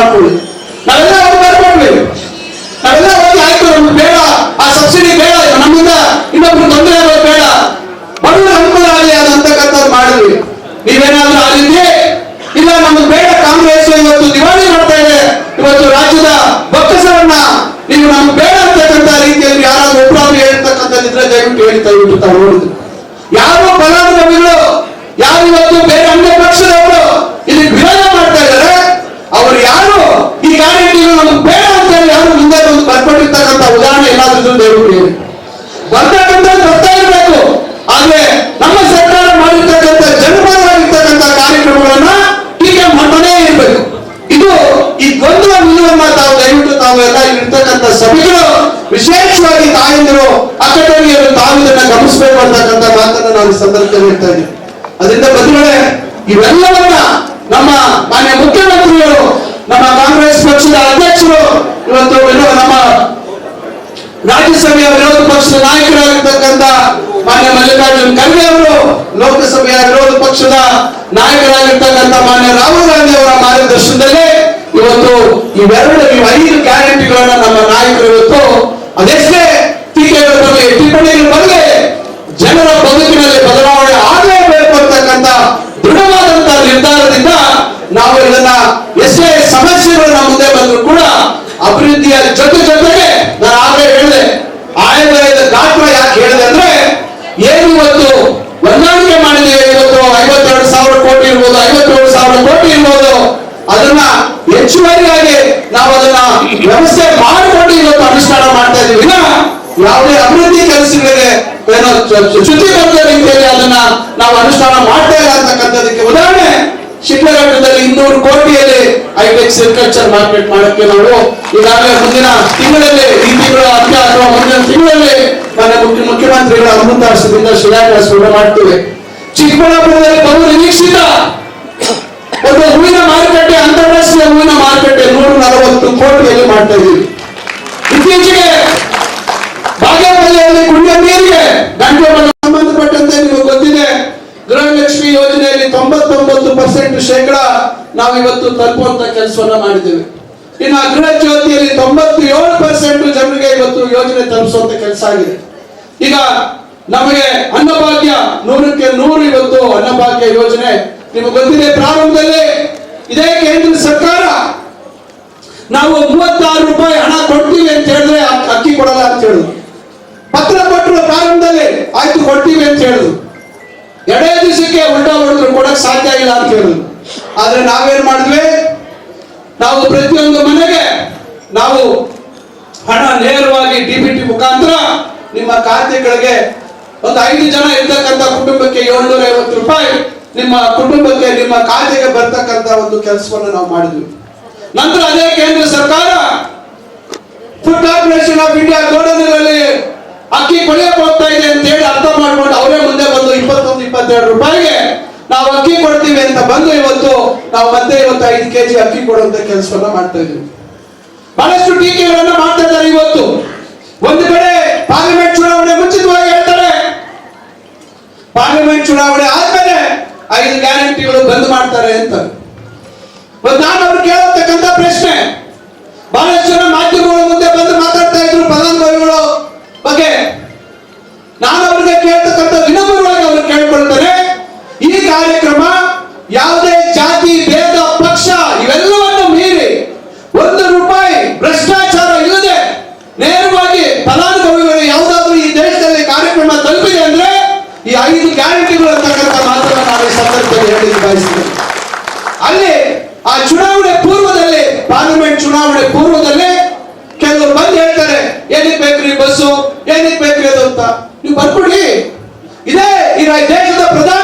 ಮಾಡ್ಕೊಳ್ಳಿ ನಾವೆಲ್ಲ ಅವ್ರು ನಾವೆಲ್ಲ ಹೋಗಿ ಆಯ್ತು, ನಮ್ಗೆ ಬೇಡ. ಆ ಸಬ್ಸಿಡಿ ಬೇಡ ನಮ್ಮಿಂದ ಇನ್ನೊಬ್ರು ತೊಂದರೆ ಆಗೋದು ಬೇಡ. ಬಡವರ ಅನುಕೂಲ ಆಗಲಿ ಅದಂತಕ್ಕಂಥದ್ದು ಮಾಡಿದ್ವಿ. ನೀವೇನಾದ್ರೂ ಆಗಿದ್ರೆ ಇಲ್ಲ, ನಮ್ಗೆ ಬೇಡ, ಕಾಂಗ್ರೆಸ್ ಇವತ್ತು ದಿವಾಳಿ ಮಾಡ್ತಾ ಇದೆ. ಇವತ್ತು ರಾಜ್ಯದ ಬೊಕ್ಕಸರನ್ನ ನೀವು ನಮ್ಗೆ ಬೇಡ ಅಂತಕ್ಕಂಥ ರೀತಿಯಲ್ಲಿ ಯಾರಾದ್ರೂ ಒಬ್ಬರಾದ್ರೂ ಹೇಳ್ತಕ್ಕಂಥದ್ದಿದ್ರೆ ದಯವಿಟ್ಟು ಹೇಳಿ ಇಟ್ಟು ನೋಡಿದ್ರು ಯಾರು ಫಲಾನುಭವಿಗಳು ಯಾರು ಇವತ್ತು ಬೇರೆ ಅನ್ಯ ಪಕ್ಷದವರು ಇಲ್ಲಿ ವಿರೋಧ ಮಾಡ್ತಾ ಇದ್ದಾರೆ ಅವರು ಯಾರು? ಈ ಕಾರ್ಯಕ್ರಮ ನಮ್ಗೆ ಬೇಡ ಅಂತ ಹೇಳಿ ಯಾರು ಮುಂದೆ ಒಂದು ಬರ್ಕೊಂಡಿರ್ತಕ್ಕಂಥ ಉದಾಹರಣೆ ದಯವಿಟ್ಟು ಹೇಳಿ ಬರ್ತಕ್ಕಂಥದ್ದು ಬರ್ತಾ ಇರಬೇಕು. ಆದ್ರೆ ನಮ್ಮ ಸರ್ಕಾರ ಮಾಡಿರ್ತಕ್ಕಂಥ ಜನಪದವಾಗಿರ್ತಕ್ಕಂಥ ಕಾರ್ಯಕ್ರಮಗಳನ್ನ ಟೀಕೆ ಮಾಡ್ತಾನೇ ಇರಬೇಕು. ಇದು ಈ ಗೊಂದಲ ನಿಲುವನ್ನ ತಾವು ದಯವಿಟ್ಟು ತಾವು ಎಲ್ಲ ಇರ್ತಕ್ಕಂಥ ಸಭೆಗಳು, ವಿಶೇಷವಾಗಿ ತಾಯಂದಿರು ಅಕ್ಕಟರಿಯರು ತಾವು ಇದನ್ನ ಗಮನಿಸಬೇಕು ಅಂತಕ್ಕಂಥ ಮಾತನ್ನ ನಾವು ಸಂದರ್ಭದಲ್ಲಿ ಹೇಳ್ತಾ ಇದ್ದೀವಿ ಅದರಿಂದ ಬಂಧುಗಳೇ, ಇವೆಲ್ಲವನ್ನ ನಮ್ಮ ಮಾನ್ಯ ಮುಖ್ಯಮಂತ್ರಿಗಳು ಇವತ್ತು ಎಲ್ಲ ನಮ್ಮ ರಾಜ್ಯಸಭೆಯ ವಿರೋಧ ಪಕ್ಷದ ನಾಯಕರಾಗಿರ್ತಕ್ಕಂಥ ಮಾನ್ಯ ಮಲ್ಲಿಕಾರ್ಜುನ್ ಖರ್ಗೆ ಅವರು, ಲೋಕಸಭೆಯ ವಿರೋಧ ಪಕ್ಷದ ನಾಯಕರಾಗಿರ್ತಕ್ಕಂಥ ಮಾನ್ಯ ರಾಹುಲ್ ಗಾಂಧಿ ಅವರ ಮಾರ್ಗದರ್ಶನದಲ್ಲಿ ಇವತ್ತು ಇವೆರಡು ಇವು ಐದು ಗ್ಯಾರಂಟಿಗಳನ್ನ ನಮ್ಮ ನಾಯಕರು ಇವತ್ತು ಅದೆಷ್ಟೇ ಟೀಕೆಗಳ ಬರಲಿ ಟಿಪ್ಪಣಿಗಳ ಬರಲಿ ಜನರ ಬದುಕಿನಲ್ಲಿ ಬದಲಾವಣೆ ಆಗಲೇಬೇಕು ಅಂತಕ್ಕಂಥ ದೃಢವಾದಂತಹ ನಿರ್ಧಾರದಿಂದ ನಾವು ಇದನ್ನ ಎಷ್ಟೇ ಸಮಸ್ಯೆಗಳು ನಮ್ಮ ಮುಂದೆ ಬಂದ್ರು ಕೂಡ ಅಭಿವೃದ್ಧಿಯ ಜೊತೆ ಜೊತೆಗೆ ನಾನು ಆಗಲೇ ಹೇಳಿದೆ, ಆಯವ್ಯಯದ ಗಾತ್ರ ಯಾಕೆ ಹೇಳಿದೆ ಅಂದ್ರೆ, ಏನು ಇವತ್ತು ಹೊಂದಾಣಿಕೆ ಮಾಡಿದೀವಿ ಇವತ್ತು ಐವತ್ತೆರಡು ಸಾವಿರ ಕೋಟಿ ಇರ್ಬೋದು, ಐವತ್ತೇಳು ಸಾವಿರ ಕೋಟಿ ಇರ್ಬೋದು. ಅದನ್ನ ಹೆಚ್ಚುವರಿಯಾಗಿ ನಾವು ಅದನ್ನ ವ್ಯವಸ್ಥೆ ಮಾಡಿಕೊಂಡು ಇವತ್ತು ಅನುಷ್ಠಾನ ಮಾಡ್ತಾ ಇದೀವಿ ಯಾವುದೇ ಅಭಿವೃದ್ಧಿ ಕೆಲಸಗಳಿಗೆ ಏನೋ ಶುಚಿಬದ್ಧ ರೀತಿಯಲ್ಲಿ ಅದನ್ನ ನಾವು ಅನುಷ್ಠಾನ ಮಾಡ್ತಾ ಇಲ್ಲ ಅಂತಕ್ಕಂಥದಕ್ಕೆ ಉದಾಹರಣೆ ಶಿಕ್ಷಣದಲ್ಲಿ ಇನ್ನೂರು ಕೋಟಿಯಲ್ಲಿ ಹೈಟೆಕ್ ಸೆರಿಕಲ್ಚರ್ ಮಾರ್ಕೆಟ್ ಮಾಡಕ್ಕೆ ನಾವು ಈಗಾಗಲೇ ಮುಂದಿನ ತಿಂಗಳಲ್ಲಿ ಈ ತಿಂಗಳ ಅಂತ್ಯ ಅಥವಾ ಮುಂದಿನ ತಿಂಗಳಲ್ಲಿ ಮಾನ್ಯ ಮುಖ್ಯ ಮುಖ್ಯಮಂತ್ರಿಗಳ ಅಮೃತಾಶ್ರದಿಂದ ಶಿಲಾನ್ಯಾಸ ಮಾಡ್ತೇವೆ. ಚಿಕ್ಕಬಳ್ಳಾಪುರದಲ್ಲಿ ಬಹು ನಿರೀಕ್ಷಿತ ಒಂದು ಹೂವಿನ ಮಾರುಕಟ್ಟೆ, ಅಂತಾರಾಷ್ಟ್ರೀಯ ಹೂವಿನ ಮಾರುಕಟ್ಟೆ ನೂರ ನಲವತ್ತು ಕೋಟಿಯಲ್ಲಿ ಮಾಡ್ತಾ ಇದ್ದೀವಿ. ಇತ್ತೀಚೆಗೆ ಬಾಗೇಪಲ್ಲಿಯಲ್ಲಿ ಕುಡಿಯುವ ನೀರಿಗೆ ಗಂಟೆ ಸಂಬಂಧಪಟ್ಟಂತೆ ನಿಮಗೆ ಗೊತ್ತಿದೆ. ಗೃಹಲಕ್ಷ್ಮಿ ಯೋಜನೆಯಲ್ಲಿ ತೊಂಬತ್ತೊಂಬತ್ತು ಪರ್ಸೆಂಟ್ ಶೇಕಡ ನಾವು ಇವತ್ತು ತಲುಪುವಂತ ಕೆಲಸವನ್ನ ಮಾಡಿದ್ದೇವೆ. ಇನ್ನು ಅಗ್ರ ಜ್ಯೋತಿಯಲ್ಲಿ ತೊಂಬತ್ತು ಏಳು ಪರ್ಸೆಂಟ್ ಜನರಿಗೆ ಇವತ್ತು ಯೋಜನೆ ತಲುಪಿಸುವಂತ ಕೆಲಸ ಆಗಿದೆ. ಈಗ ನಮಗೆ ಅನ್ನಭಾಗ್ಯ ನೂರಕ್ಕೆ ನೂರು ಇವತ್ತು ಅನ್ನಭಾಗ್ಯ ಯೋಜನೆ ನಿಮಗೆ ಗೊತ್ತಿದೆ, ಪ್ರಾರಂಭದಲ್ಲಿ ಇದೇ ಕೇಂದ್ರ ಸರ್ಕಾರ ನಾವು ಮೂವತ್ತಾರು ರೂಪಾಯಿ ಹಣ ಕೊಡ್ತೀವಿ ಅಂತ ಹೇಳಿದ್ರೆ ಅಕ್ಕಿ ಕೊಡಲ್ಲ ಅಂತ ಹೇಳಿದ್ರು. ಪತ್ರ ಕೊಟ್ಟರು ಪ್ರಾರಂಭದಲ್ಲಿ ಆಯ್ತು, ಕೊಡ್ತೀವಿ ಅಂತ ಹೇಳಿದ್ರು. ಎರಡೇ ದಿವಸಕ್ಕೆ ಉಲ್ಟಾ ಹೊಡೆದ್ರು, ಕೊಡಕ್ ಸಾಧ್ಯ ಇಲ್ಲ ಅಂತ ಹೇಳಿದ್ರು. ಆದ್ರೆ ನಾವೇನ್ ಮಾಡಿದ್ವಿ? ನಾವು ಪ್ರತಿಯೊಂದು ಮನೆಗೆ ನಾವು ಹಣ ನೇರವಾಗಿ ಡಿಬಿಟಿ ಮುಖಾಂತರ ನಿಮ್ಮ ಖಾತೆಗಳಿಗೆ ಒಂದು ಐದು ಜನ ಇರ್ತಕ್ಕಂಥ ಕುಟುಂಬಕ್ಕೆ ಏಳ್ನೂರ ಐವತ್ತು ರೂಪಾಯಿ ನಿಮ್ಮ ಕುಟುಂಬಕ್ಕೆ, ನಿಮ್ಮ ಖಾತೆಗೆ ಬರ್ತಕ್ಕಂಥ ಒಂದು ಕೆಲಸವನ್ನು ನಾವು ಮಾಡಿದ್ವಿ. ನಂತರ ಅದೇ ಕೇಂದ್ರ ಸರ್ಕಾರ ಫುಡ್ ಕಾರ್ಪೊರೇಷನ್ ಆಫ್ ಇಂಡಿಯಾ ಗೋಡನ್ಗಳಲ್ಲಿ ಅಕ್ಕಿ ಕೊಳೆಯಕ್ಕೆ ಹೋಗ್ತಾ ಇದೆ ಅಂತ ಹೇಳಿ ಅರ್ಥ ಮಾಡ್ಕೊಂಡು ಅವರೇ ಮುಂದೆ ಬಂದು ಇಪ್ಪತ್ತೊಂದು ಇಪ್ಪತ್ತೆರಡು ರೂಪಾಯಿಗೆ ನಾವು ಅಕ್ಕಿ ಕೊಡ್ತೀವಿ ಅಂತ ಬಂದು ಇವತ್ತು ನಾವು ಮತ್ತೆ ಇವತ್ತು ಐದು ಕೆಜಿ ಅಕ್ಕಿ ಕೊಡುವಂತ ಕೆಲಸವನ್ನ ಮಾಡ್ತಾ ಇದ್ದೀವಿ. ಬಹಳಷ್ಟು ಟೀಕೆಗಳನ್ನ ಮಾಡ್ತಾ ಇದ್ದಾರೆ ಇವತ್ತು. ಒಂದು ಕಡೆ ಪಾರ್ಲಿಮೆಂಟ್ ಚುನಾವಣೆ ಮುಂಚಿತವಾಗಿ ಹೇಳ್ತಾರೆ. ಪಾರ್ಲಿಮೆಂಟ್ ಚುನಾವಣೆ ಆದ್ಮೇಲೆ ಐದು ಗ್ಯಾರಂಟಿಗಳು ಬಂದ್ ಮಾಡ್ತಾರೆ ಅಂತ. ನಾನು ಅವ್ರು ಕೇಳತಕ್ಕಂತ ಪ್ರಶ್ನೆ. ಬಹಳಷ್ಟು ಜನ ಮಾಧ್ಯಮಗಳ ಸಂದರ್ಭದಲ್ಲಿ ಹೇಳಲಿಕ್ಕೆ ಅಲ್ಲಿ ಆ ಚುನಾವಣೆ ಪೂರ್ವದಲ್ಲಿ ಪಾರ್ಲಿಮೆಂಟ್ ಚುನಾವಣೆ ಪೂರ್ವದಲ್ಲಿ ಕೆಲವರು ಬಂದು ಹೇಳ್ತಾರೆ, ಏನಕ್ಕೆ ಬೇಕ್ರಿ ಬಸ್ಸು? ಏನಕ್ಕೆ ಬೇಕ್ರಿ ಅದು ಅಂತ. ನೀವು ಬರ್ಕೊಡಿ ಇದೇ ಈ ದೇಶದ ಅನಿಲ